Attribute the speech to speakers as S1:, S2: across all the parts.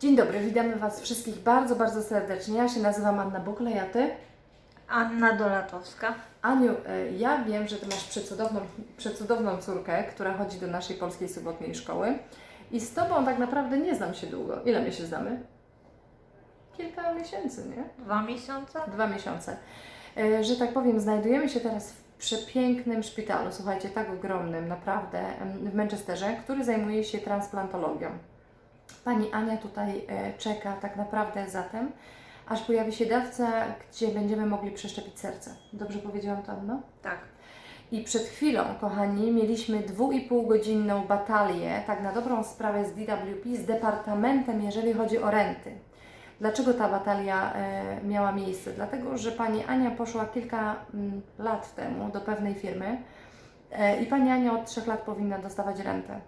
S1: Dzień dobry, witamy Was wszystkich bardzo, bardzo serdecznie. Ja się nazywam Anna Buklej, a Ty?
S2: Anna Dolatowska.
S1: Aniu, e, ja wiem, że Ty masz przecudowną, przecudowną córkę, która chodzi do naszej polskiej sobotniej szkoły i z Tobą tak naprawdę nie znam się długo. Ile my się znamy? Kilka miesięcy, nie?
S2: Dwa miesiące?
S1: Dwa miesiące. E, Że tak powiem, znajdujemy się teraz w przepięknym szpitalu, słuchajcie, tak ogromnym, naprawdę, w Manchesterze, który zajmuje się transplantologią. Pani Ania tutaj e, czeka tak naprawdę za tym, aż pojawi się dawca, gdzie będziemy mogli przeszczepić serce. Dobrze powiedziałam to, Anno?
S2: Tak.
S1: I przed chwilą, kochani, mieliśmy dwu i pół godzinną batalię, tak na dobrą sprawę z DWP, z departamentem, jeżeli chodzi o renty. Dlaczego ta batalia e, miała miejsce? Dlatego, że pani Ania poszła kilka mm, lat temu do pewnej firmy e, i pani Ania od trzech lat powinna dostawać rentę.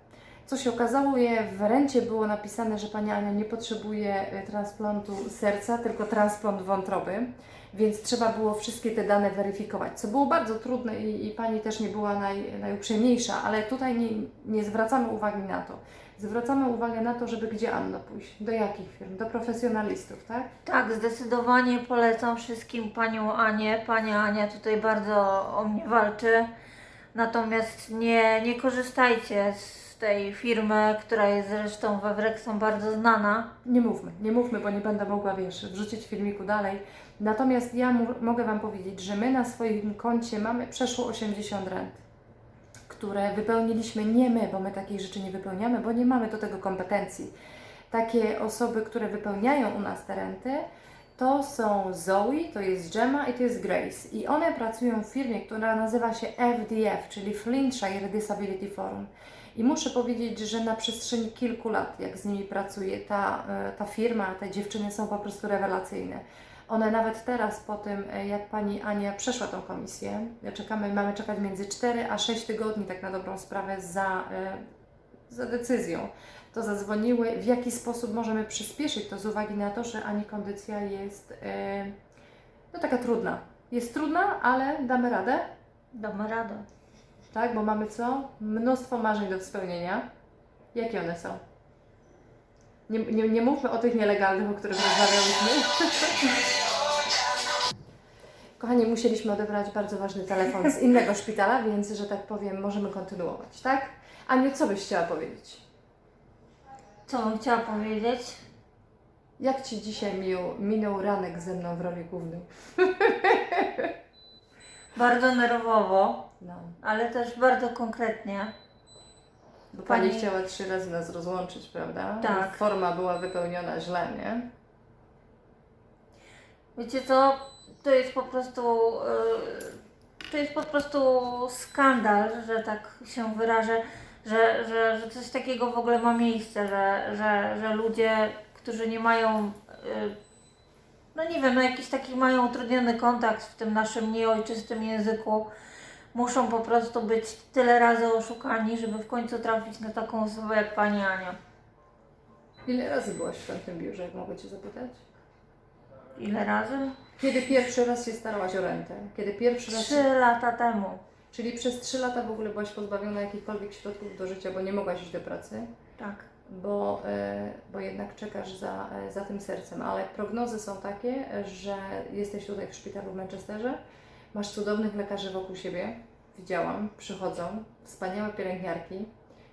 S1: Co się okazało, je w rencie było napisane, że pani Ania nie potrzebuje e, transplantu serca, tylko transplant wątroby, więc trzeba było wszystkie te dane weryfikować, co było bardzo trudne i, i pani też nie była naj, najuprzejmniejsza, ale tutaj nie, nie zwracamy uwagi na to. Zwracamy uwagę na to, żeby gdzie Anno pójść, do jakich firm, do profesjonalistów, tak?
S2: Tak, zdecydowanie polecam wszystkim panią Anię. Pani Ania tutaj bardzo o mnie walczy. Natomiast nie, nie korzystajcie z tej firmy, która jest zresztą we Wrexham bardzo znana.
S1: Nie mówmy, nie mówmy, bo nie będę mogła, wiesz, wrzucić filmiku dalej. Natomiast ja mogę Wam powiedzieć, że my na swoim koncie mamy przeszło 80 rent, które wypełniliśmy nie my, bo my takich rzeczy nie wypełniamy, bo nie mamy do tego kompetencji. Takie osoby, które wypełniają u nas te renty, to są Zoe, to jest Gemma i to jest Grace. I one pracują w firmie, która nazywa się FDF, czyli Flintshire Disability Forum. I muszę powiedzieć, że na przestrzeni kilku lat, jak z nimi pracuję, ta, e, ta firma, te dziewczyny są po prostu rewelacyjne. One nawet teraz, po tym e, jak pani Ania przeszła tą komisję, czekamy, mamy czekać między 4 a 6 tygodni, tak na dobrą sprawę, za, e, za decyzją. To zadzwoniły, w jaki sposób możemy przyspieszyć to z uwagi na to, że Ani kondycja jest e, no taka trudna. Jest trudna, ale damy radę,
S2: Damy radę.
S1: Tak? Bo mamy co? Mnóstwo marzeń do spełnienia. Jakie one są? Nie, nie, nie mówmy o tych nielegalnych, o których rozmawialiśmy. Kochani, musieliśmy odebrać bardzo ważny telefon z innego szpitala, więc, że tak powiem, możemy kontynuować, tak? Aniu, co byś chciała powiedzieć?
S2: Co bym chciała powiedzieć?
S1: Jak Ci dzisiaj minął, minął ranek ze mną w roli głównej?
S2: Bardzo nerwowo,
S1: No,
S2: ale też bardzo konkretnie.
S1: bo Pani
S2: Pani-
S1: chciała trzy razy nas rozłączyć, prawda?
S2: Tak.
S1: Forma była wypełniona źle, nie?
S2: Wiecie co? To jest po prostu. yy, to jest po prostu skandal, że tak się wyrażę, że, że, że coś takiego w ogóle ma miejsce, że, że, że ludzie, którzy nie mają. yy, no nie wiem, no jakiś taki mają utrudniony kontakt w tym naszym nieojczystym języku, muszą po prostu być tyle razy oszukani, żeby w końcu trafić na taką osobę jak pani Ania.
S1: Ile razy byłaś w tamtym biurze, jak mogę Cię zapytać?
S2: Ile razy?
S1: Kiedy pierwszy raz się starałaś o rentę? Kiedy pierwszy raz...
S2: Trzy lata temu.
S1: Czyli przez trzy lata w ogóle byłaś pozbawiona jakichkolwiek środków do życia, bo nie mogłaś iść do pracy,
S2: Tak.
S1: bo, e, bo jednak czekasz za, e, za tym sercem. Ale prognozy są takie, że jesteś tutaj w szpitalu w Manchesterze, masz cudownych lekarzy wokół siebie, widziałam, przychodzą, wspaniałe pielęgniarki,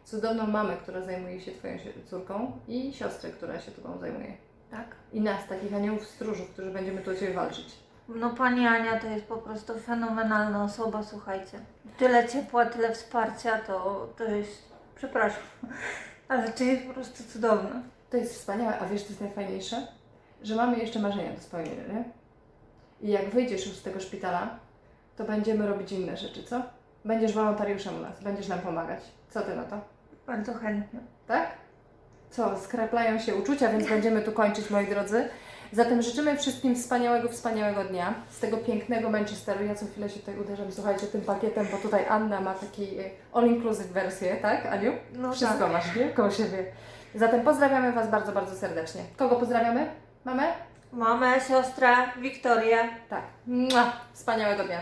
S1: cudowną mamę, która zajmuje się Twoją córką i siostrę, która się Tobą zajmuje.
S2: Tak.
S1: I nas, takich aniołów stróżów, którzy będziemy tu o Ciebie walczyć.
S2: No pani Ania to jest po prostu fenomenalna osoba, słuchajcie. Tyle ciepła, tyle wsparcia, to, to jest, przepraszam, ale to jest po prostu cudowne.
S1: To jest wspaniałe, a wiesz, co jest najfajniejsze? Że mamy jeszcze marzenia do spełnienia, nie? I jak wyjdziesz już z tego szpitala, to będziemy robić inne rzeczy, co? Będziesz wolontariuszem u nas, będziesz nam pomagać. Co ty na to?
S2: Bardzo chętnie.
S1: Tak? Co, skraplają się uczucia, więc będziemy tu kończyć, moi drodzy. Zatem życzymy wszystkim wspaniałego, wspaniałego dnia z tego pięknego Manchesteru. Ja co chwilę się tutaj uderzam, słuchajcie, tym pakietem, bo tutaj Anna ma taki e, all-inclusive wersję, tak, Aniu?
S2: No
S1: Wszystko
S2: tak.
S1: masz, nie? Koło siebie. Zatem pozdrawiamy Was bardzo, bardzo serdecznie. Kogo pozdrawiamy? Mamę?
S2: Mamę, siostrę, Wiktorię.
S1: Tak. Mua. Wspaniałego dnia.